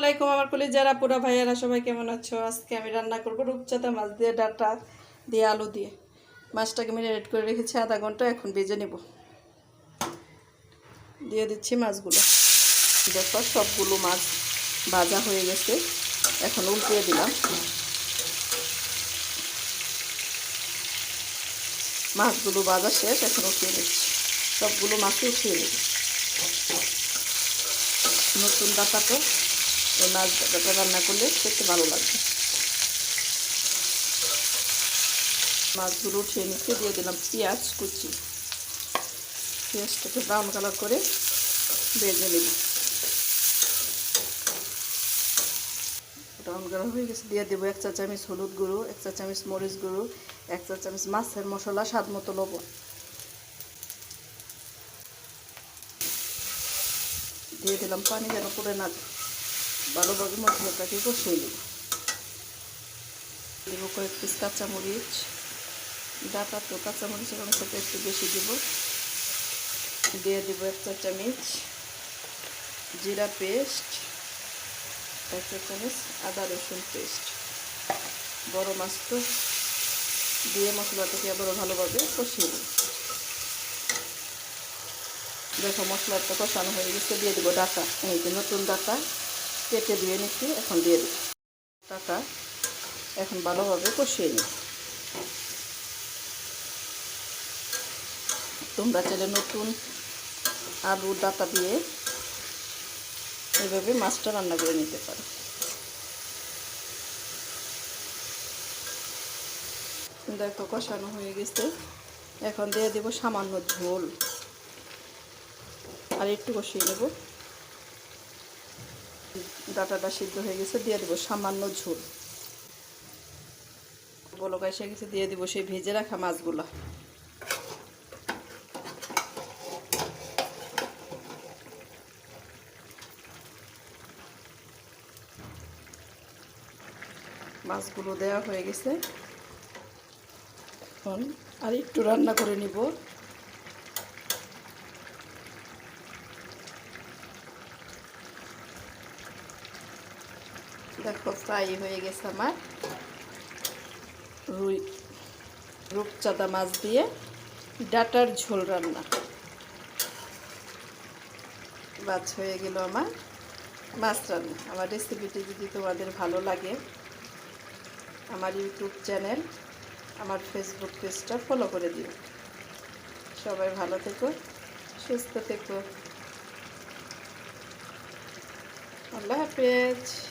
আলাইকুম আমার যারা পুরা ভাইয়ারা সবাই কেমন আছো? আজকে আমি রান্না করব রূপচাঁদা মাছ দিয়ে, ডাটা দিয়ে, আলু দিয়ে। মাছটাকে ম্যারিনেট করে রেখেছি, আধা ঘণ্টা এখন ভেজে নেব। দিয়ে দিচ্ছি মাছগুলো। দেখো, সবগুলো মাছ ভাজা হয়ে গেছে। এখন উল্টিয়ে দিলাম। মাছগুলো ভাজা শেষ, এখন উঠিয়ে নিচ্ছি। সবগুলো মাছই উঠিয়ে নিচ্ছি নতুন ডাটা তো এই মাছ ডাটা রান্না করলে খেতে ভালো লাগবে। মাছগুলো উঠিয়ে নিচ্ছে, দিয়ে দিলাম পেঁয়াজ কুচি। পেঁয়াজটাকে ব্রাউন কালার করে ভেজে নেব। ব্রাউন কালার হয়ে গেছে, দিয়ে দেবো এক চা চামচ হলুদ গুঁড়ো, এক চা চামচ মরিচ গুঁড়ো, এক চা চামচ মাছের মশলা, স্বাদ মতো লবণ। দিয়ে দিলাম পানি যেন পড়ে না যায়। ভালোভাবে মশলাটাকে কষিয়ে নেব। দেবো কয়েক পিস কাঁচামরিচ। ডাটা তো কাঁচামরিচের অংশটা একটু বেশি দেব। দিয়ে দেবো এক চা চামচ জিরা পেস্ট, এক চা চামচ আদা রসুন পেস্ট। বড় মাছ তো। দিয়ে মশলাটাকে আবারও ভালোভাবে কষিয়ে নেব। দেখো মশলাটা কষানো হয়ে গেছে। দিয়ে দেবো ডাটা। এই যে নতুন ডাটা। কেটে দিয়ে নিচ্ছি, এখন দিয়ে দেবো ডাটা এখন ভালোভাবে কষিয়ে নিই তোমরা চাইলে নতুন আলু, ডাটা দিয়ে এইভাবে মাছটা রান্না করে নিতে পারো। দেখো কষানো হয়ে গেছে। এখন দিয়ে দেবো সামান্য ঝোল। আর একটু কষিয়ে নেব। ডাটাটা সিদ্ধ হয়ে গেছে, দিয়ে দেবো সামান্য ঝোল। বলক এসে গেছে, দিয়ে দেবো সেই ভেজে রাখা মাছগুলা। মাছগুলো দেওয়া হয়ে গেছে। এখন আর একটু রান্না করে নিব। দেখো ফ্রাই হয়ে গেছে আমার। রুই, রূপচাঁদা মাছ দিয়ে ডাটার ঝোল রান্না। বাজ হয়ে গেল আমার মাছ রান্না। আমার রেসিপিটি যদি তোমাদের ভালো লাগে, আমার ইউটিউব চ্যানেল, আমার ফেসবুক পেজটা ফলো করে দিও। সবাই ভালো থেকো, সুস্থ থেকো। আল্লাহ হাফেজ।